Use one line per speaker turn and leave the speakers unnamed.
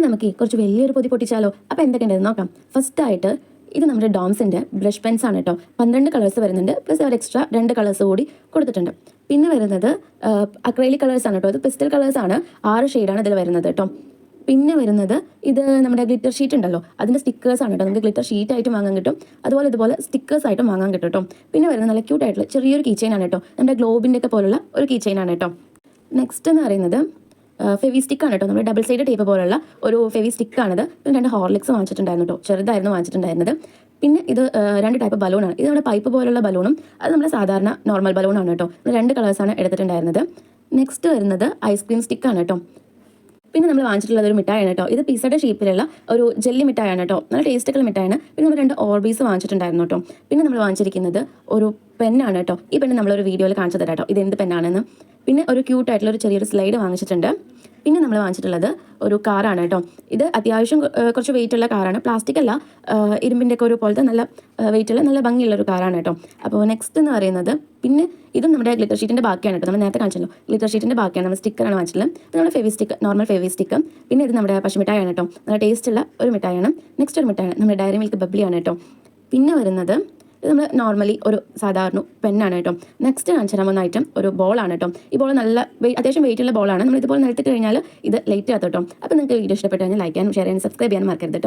ഇനി നമുക്ക് കുറച്ച് വലിയൊരു പൊതി പൊട്ടിച്ചാലോ? അപ്പോൾ എന്തൊക്കെയുണ്ടെന്ന് നോക്കാം. ഫസ്റ്റ് ആയിട്ട് ഇത് നമ്മുടെ ഡോംസിന്റെ ബ്രഷ് പെൻസ് ആണ് കേട്ടോ. പന്ത്രണ്ട് കളേഴ്സ് വരുന്നുണ്ട്. പ്ലസ് അവർ എക്സ്ട്രാ രണ്ട് കളേഴ്സ് കൂടി കൊടുത്തിട്ടുണ്ട്. പിന്നെ വരുന്നത് അക്രൈലിക് കളേഴ്സ് ആണ് കേട്ടോ. ഇത് പിസ്റ്റൽ കളേഴ്സ് ആണ്. ആറ് ഷെയ്ഡാണ് ഇതിൽ വരുന്നത് കേട്ടോ. പിന്നെ വരുന്നത് ഇത് നമ്മുടെ ഗ്ലിറ്റർ ഷീറ്റ് ഉണ്ടല്ലോ. അതിന്റെ സ്റ്റിക്കേഴ്സ് ആണ് കേട്ടോ. നമുക്ക് ഗ്ലിറ്റർ ഷീറ്റ് ആയിട്ട് വാങ്ങാൻ കിട്ടും. അതുപോലെ ഇതുപോലെ സ്റ്റിക്കേഴ്സ് ആയിട്ടും വാങ്ങാൻ കിട്ടും കേട്ടോ. പിന്നെ വരുന്നത് നല്ല ക്യൂട്ട് ആയിട്ടുള്ള ചെറിയൊരു കീ ആണ് കേട്ടോ. നമ്മുടെ ഗ്ലോബിന്റെ ഒക്കെ പോലുള്ള ഒരു കീ ആണ് കേട്ടോ. നെക്സ്റ്റ് എന്ന് പറയുന്നത് ഫെവി സ്റ്റിക്ക് ആണ് കേട്ടോ. നമ്മൾ ഡബിൾ സൈഡ് ടേപ്പ് പോലുള്ള ഒരു ഫെവി സ്റ്റിക്ക് ആണിത്. പിന്നെ രണ്ട് ഹോർലിക്സ് വാങ്ങിച്ചിട്ടുണ്ടായിരുന്നു കേട്ടോ. ചെറുതായിരുന്നു വാങ്ങിച്ചിട്ടുണ്ടായിരുന്നത്. പിന്നെ ഇത് രണ്ട് ടൈപ്പ് ബലൂണാണ് ഇത് നമ്മുടെ പൈപ്പ് പോലുള്ള ബലൂണും അത് നമ്മുടെ സാധാരണ നോർമൽ ബലൂണാണ് കേട്ടോ. രണ്ട് കളേഴ്സാണ് എടുത്തിട്ടുണ്ടായിരുന്നത്. നെക്സ്റ്റ് വരുന്നത് ഐസ്ക്രീം സ്റ്റിക്കാണ് കേട്ടോ. പിന്നെ നമ്മൾ വാങ്ങിച്ചിട്ടുള്ളത് ഒരു മിഠായാണ് കേട്ടോ. ഇത് പിസയുടെ ഷേപ്പിലുള്ള ഒരു ജെല്ലി മിഠായാണ് കേട്ടോ. നല്ല ടേസ്റ്റുള്ള മിഠായാണ് പിന്നെ നമ്മൾ രണ്ട് ഓർബീസ് വാങ്ങിച്ചിട്ടുണ്ടായിരുന്നു കേട്ടോ. പിന്നെ നമ്മൾ വാങ്ങിച്ചിരിക്കുന്നത് ഒരു പെന്നാണ് കേട്ടോ. ഈ പെണ്ണ് നമ്മളൊരു വീഡിയോയിൽ കാണിച്ചു തരാം കേട്ടോ. ഇത് എന്ത് പെന്നാണെന്ന് പിന്നെ ഒരു ക്യൂട്ടായിട്ടുള്ള ഒരു ചെറിയൊരു സ്ലൈഡ് വാങ്ങിച്ചിട്ടുണ്ട്. പിന്നെ നമ്മൾ വാങ്ങിച്ചിട്ടുള്ളത് ഒരു കാറാണ് കേട്ടോ. ഇത് അത്യാവശ്യം കുറച്ച് വെയിറ്റ് ഉള്ള കാറാണ്. പ്ലാസ്റ്റിക് അല്ല ഇരുമ്പിന്റെ ഒക്കെ ഒരു പോലത്തെ നല്ല വെയിറ്റ് ഉള്ള നല്ല ഭംഗിയുള്ള ഒരു കാറാണ് കേട്ടോ. അപ്പോൾ നെക്സ്റ്റ് എന്ന് പറയുന്നത് പിന്നെ ഇതും നമ്മുടെ ഗ്ലിറ്റർ ഷീറ്റിന്റെ ബാക്കിയാണ് കേട്ടോ. നമ്മൾ നേരത്തെ കാണിച്ചല്ലോ. ഗ്ലിറ്റർ ഷീറ്റിന്റെ ബാക്കിയാണ്. നമ്മൾ സ്റ്റിക്കറാണ് വാങ്ങിച്ചിട്ടുള്ളത്. ഇത് നമ്മുടെ Fevistick normal Fevistick പിന്നെ ഇത് നമ്മുടെ പശുമിഠായാണ് കേട്ടോ. നല്ല ടേസ്റ്റ് ഉള്ള ഒരു മിഠായാണ് നെക്സ്റ്റ് ഒരു മിഠായാണ് നമ്മുടെ ഡയറി മിൽക്ക് ബബ്ലിയാണ് കേട്ടോ. പിന്നെ വരുന്നത് ഇത് നമ്മൾ നോർമലി ഒരു സാധാരണ പെന്നാണ് കേട്ടോ. നെക്സ്റ്റ് കാണിച്ചു തരാൻ പോകുന്ന ഐറ്റം ഒരു ബോളാണ് കേട്ടോ. ഈ ബോൾ നല്ല അത്യാവശ്യം വെയിറ്റുള്ള ബോളാണ് നമ്മൾ ഇതുപോലെ നിലത്തിട്ട് കഴിഞ്ഞാൽ ഇത് ലേറ്റ് ആകത്തോട്ടോ അപ്പോൾ നിങ്ങൾക്ക് വീഡിയോ ഇഷ്ടപ്പെട്ട് കഴിഞ്ഞാൽ ലൈക്ക് ചെയ്യാനും ഷെയർ ചെയ്യാനും സബ്സ്ക്രൈബ് ചെയ്യാനും മറക്കരുത്